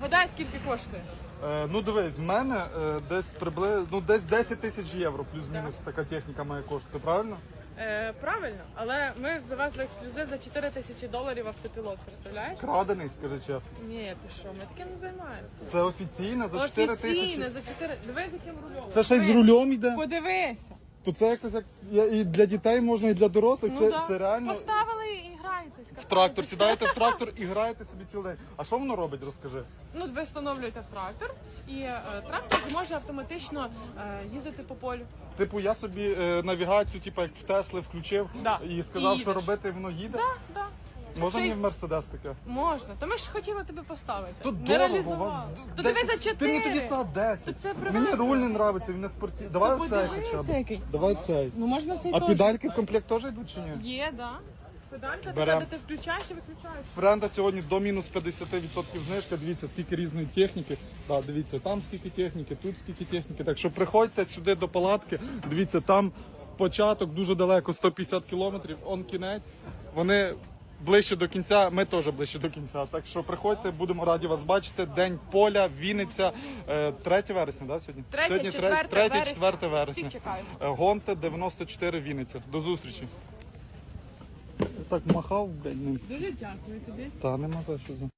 Гадай, скільки коштує? Е, ну дивись, в мене е, десь приблизно ну, десь 10 тисяч євро, плюс-мінус така техніка має коштувати, правильно? Е, правильно, але ми завезли ексклюзив за 4 тисячі доларів автопілот, представляєш? Крадений, скажи чесно. Ні, ти що, ми таким не займаємося. Це офіційно за 4 тисячі. Офіційно, за 4... Дивись, яким рульом. Це щось з Подивись. рулем йде? Подивися. То це якось як я- і для дітей можна, і для дорослих. Ну це, да. це реально. Граєтесь. В трактор сідаєте в трактор і граєте собі цілий день. А що воно робить, розкажи? Ну, ви встановлюєте в трактор, і е, трактор зможе автоматично е, їздити по полю. Типу, я собі е, навігацію, типу, як в Тесли включив Да. і сказав, І що їдеш. робити, і воно їде. Так, так. Можна Ще й- мені в Мерседес таке? Можна. То ми ж хотіли тебе поставити. Тут не дорого, у реалізували. вас То диви за 10. 4. Ти мені тоді сказав 10. То це мені руль не нравиться, він не спортивний. Давай оцей подивися, хоча б. який. Давай цей. Ну можна цей А теж. педальки в комплект теж йдуть чи ні? Є, да. Педалька Берем. така, де ти включаєш і виключаєш. Френда сьогодні до мінус 50% знижка. Дивіться, скільки різної техніки. Да, дивіться, там скільки техніки, тут скільки техніки. Так що приходьте сюди до палатки. Дивіться, там початок дуже далеко, 150 кілометрів, он кінець. Вони ближче до кінця, ми теж ближче до кінця. Так що приходьте, будемо раді вас бачити. День поля, Вінниця, Е, 3 вересня, да, сьогодні? Третє, сьогодні четверте 3, вересня. 4 вересня. Всіх чекаємо. Е, Гонте 94 Вінниця. До зустрічі. Так махав, блядь, ним. Дуже дякую тобі. Та нема за що. за.